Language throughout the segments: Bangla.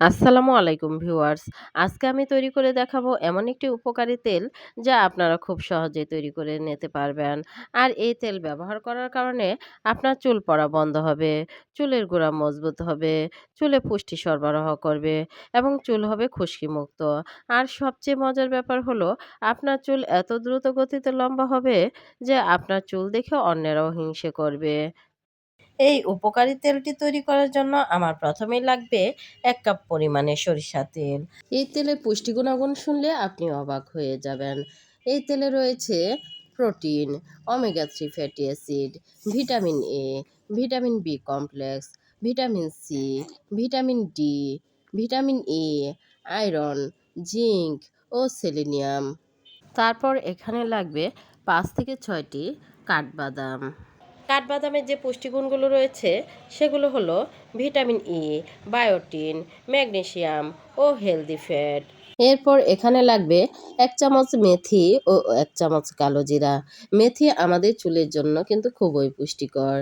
আসসালামু আলাইকুম ভিউয়ার্স। আজকে আমি তৈরি করে দেখাবো এমন একটি উপকারী তেল যা আপনারা খুব সহজে তৈরি করে নিতে পারবেন। আর এই তেল ব্যবহার করার কারণে আপনার চুল পড়া বন্ধ হবে, চুলের গোড়া মজবুত হবে, চুলে পুষ্টি সরবরাহ করবে এবং চুল হবে খুশকি মুক্ত আর সবচেয়ে মজার ব্যাপার হলো, আপনার চুল এত দ্রুত গতিতে লম্বা হবে যে আপনার চুল দেখে অন্যেরাও হিংসে করবে। এই উপকারী তেলটি তৈরি করার জন্য আমার প্রথমেই লাগবে এক কাপ পরিমাণে সরিষা তেল। এই তেলের পুষ্টি গুণাগুণ শুনলে আপনি অবাক হয়ে যাবেন। এই তেলে রয়েছে protein omega three fatty acid vitamin A vitamin B complex vitamin C vitamin D vitamin E iron zinc O selenium তারপর এখানে লাগবে পাঁচ থেকে ছয়টি কাঠবাদাম। কাঠবাদামের যে পুষ্টিগুণগুলো রয়েছে, সেগুলো হলো ভিটামিন ই বায়োটিন, ম্যাগনেশিয়াম ও হেলদি ফ্যাট। এরপর এখানে লাগবে এক চামচ মেথি ও এক চামচ কালো জিরা। মেথি আমাদের চুলের জন্য কিন্তু খুবই পুষ্টিকর।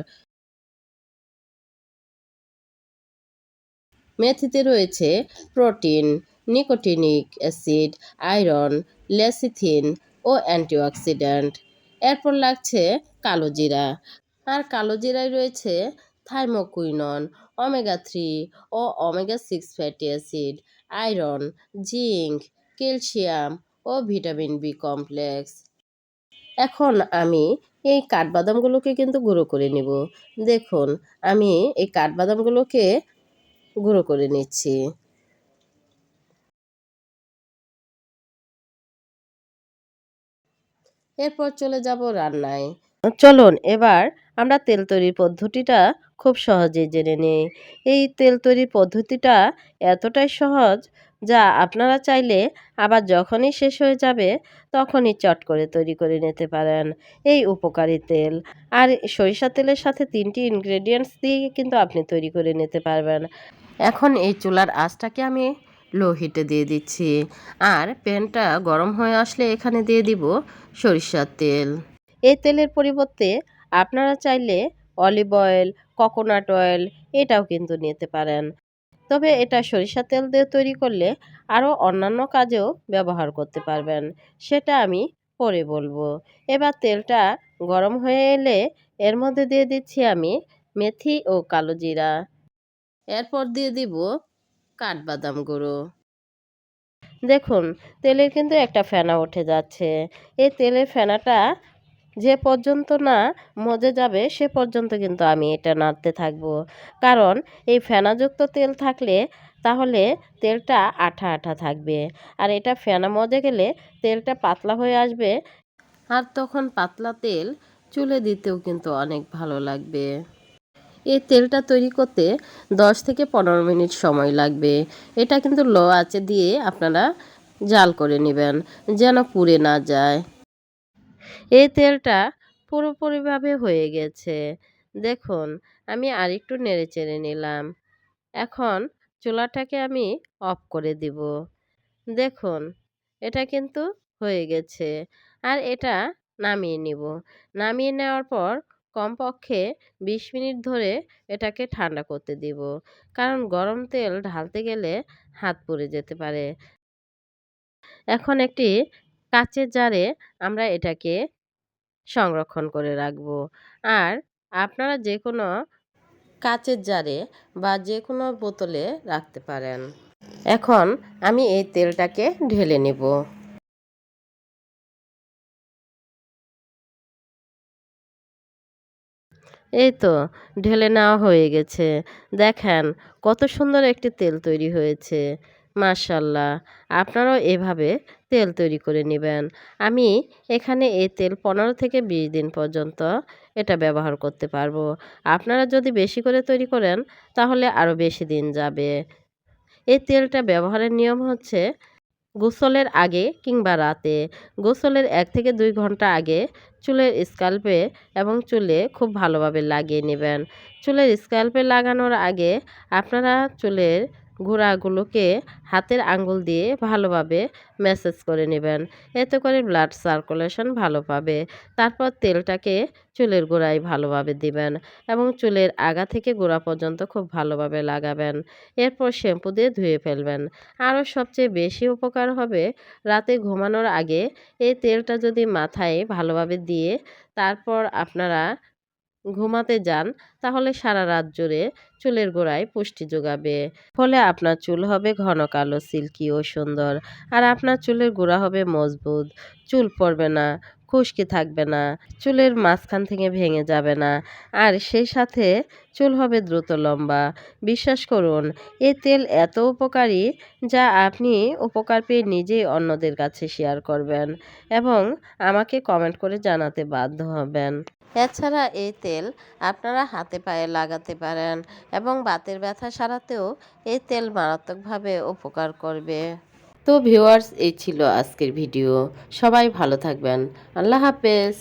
মেথিতে রয়েছে protein, nicotinic acid, iron, lecithin ও অ্যান্টিঅক্সিডেন্ট এরপর লাগছে কালো জিরা। আর কালো জিরায় রয়েছে থাইমোকুইনন, ওমেগা থ্রি ও omega six fatty acid, iron, zinc, calcium ও ভিটামিন বি কমপ্লেক্স। এখন আমি এই কাঠবাদামগুলোকে কিন্তু গুঁড়ো করে নিব। দেখুন, আমি এই কাঠবাদামগুলোকে গুঁড়ো করে নিচ্ছি। এরপর চলে যাব রান্নায়। চলুন এবার আমরা তেল তৈরির পদ্ধতিটা খুব সহজেই জেনে নিই। এই তেল তৈরির পদ্ধতিটা এতটাই সহজ যা আপনারা চাইলে আবার যখনই শেষ হয়ে যাবে তখনই চট করে তৈরি করে নিতে পারেন এই উপকারী তেল। আর সরিষা তেলের সাথে তিনটি ইনগ্রেডিয়েন্টস দিয়ে কিন্তু আপনি তৈরি করে নিতে পারবেন। এখন এই চুলার আঁচটাকে আমি লো হিটে দিয়ে দিচ্ছি। আর প্যানটা গরম হয়ে আসলে এখানে দিয়ে দিব সরিষার তেল। এই তেলের পরিবর্তে আপনারা চাইলে অলিভ অয়েল, কোকোনাট অয়েল এটাও কিন্তু নিতে পারেন। তবে এটা সরিষা তেল দিয়ে তৈরি করলে আরও অন্যান্য কাজেও ব্যবহার করতে পারবেন, সেটা আমি পরে বলব। এবার তেলটা গরম হয়ে এলে এর মধ্যে দিয়ে দিচ্ছি আমি মেথি ও কালো জিরা। এরপর দিয়ে দিব কাঠবাদাম গুঁড়ো। দেখুন, তেলের কিন্তু একটা ফেনা উঠে যাচ্ছে। এই তেলের ফেনাটা যে পর্যন্ত না মজে যাবে, সে পর্যন্ত কিন্তু আমি এটা নাড়তে থাকব। কারণ এই ফেনাযুক্ত তেল থাকলে তাহলে তেলটা আঠা আঠা থাকবে। আর এটা ফেনা মজে গেলে তেলটা পাতলা হয়ে আসবে আর তখন পাতলা তেল চুলে দিতেও কিন্তু অনেক ভালো লাগবে। এই তেলটা তৈরি করতে দশ থেকে পনেরো মিনিট সময় লাগবে। এটা কিন্তু লো আঁচে দিয়ে আপনারা জাল করে নেবেন যেন পুড়ে না যায়। এই তেলটা পুরোপুরিভাবে হয়ে গেছে। দেখুন, আমি আরেকটু নেড়ে চেড়ে নিলাম। এখন চুলাটাকে আমি অফ করে দিব। দেখুন, এটা কিন্তু হয়ে গেছে। আর এটা নামিয়ে নিব। নামিয়ে নেওয়ার পর কমপক্ষে বিশ মিনিট ধরে এটাকে ঠান্ডা করতে দিব। কারণ গরম তেল ঢালতে গেলে হাত পুড়ে যেতে পারে। এখন একটি কাচের জারে আমরা এটাকে সংরক্ষণ করে রাখব। আর আপনারা যে কোনো কাচের জারে বা যে কোনো বোতলে রাখতে পারেন। এখন আমি এই তেলটাকে ঢেলে নেব। এই তো, ঢেলে নেওয়া হয়ে গেছে। দেখেন কত সুন্দর একটি তেল তৈরি হয়েছে। মাশাল্লাহ। আপনারাও এভাবে তেল তৈরি করে নেবেন। আমি এখানে এই তেল পনেরো থেকে বিশ দিন পর্যন্ত এটা ব্যবহার করতে পারব। আপনারা যদি বেশি করে তৈরি করেন, তাহলে আরও বেশি দিন যাবে। এই তেলটা ব্যবহারের নিয়ম হচ্ছে গোসলের আগে কিংবা রাতে। গোসলের এক থেকে দুই ঘণ্টা আগে চুলের স্কাল্পে এবং চুলে খুব ভালোভাবে লাগিয়ে নেবেন। চুলের স্কাল্পে লাগানোর আগে আপনারা চুলের গোড়াগুলোকে হাতের আঙ্গুল দিয়ে ভালোভাবে ম্যাসেজ করে নেবেন। এতে করে ব্লাড সার্কুলেশন ভালো পাবে। তারপর তেলটাকে চুলের গোড়ায় ভালোভাবে দিবেন এবং চুলের আগা থেকে গোড়া পর্যন্ত খুব ভালোভাবে লাগাবেন। এরপর শ্যাম্পু দিয়ে ধুয়ে ফেলবেন। আরও সবচেয়ে বেশি উপকার হবে রাতে ঘুমানোর আগে এই তেলটা যদি মাথায় ভালোভাবে দিয়ে তারপর আপনারা ঘুমাতে যান, তাহলে সারা রাত জুড়ে চুলের গোড়ায় পুষ্টি যোগাবে। ফলে আপনার চুল হবে ঘন কালো, সিল্কি ও সুন্দর। আর আপনার চুলের গোড়া হবে মজবুত। চুল পড়বে না, খুশকি থাকবে না, চুলের মাঝখান থেকে ভেঙে যাবে না। আর সেই সাথে চুল হবে দ্রুত লম্বা। বিশ্বাস করুন, এ তেল এত উপকারী যা আপনি উপকার পেয়ে নিজেই অন্যদের কাছে শেয়ার করবেন এবং আমাকে কমেন্ট করে জানাতে বাধ্য হবেন। এছাড়া এই তেল আপনারা হাতে পায়ে লাগাতে পারেন এবং বাতের ব্যথা সারাতেও এই তেল মারাত্মকভাবে উপকার করবে। তো ভিউয়ার্স, এই ছিল আজকের ভিডিও। সবাই ভালো থাকবেন। আল্লাহ হাফেজ।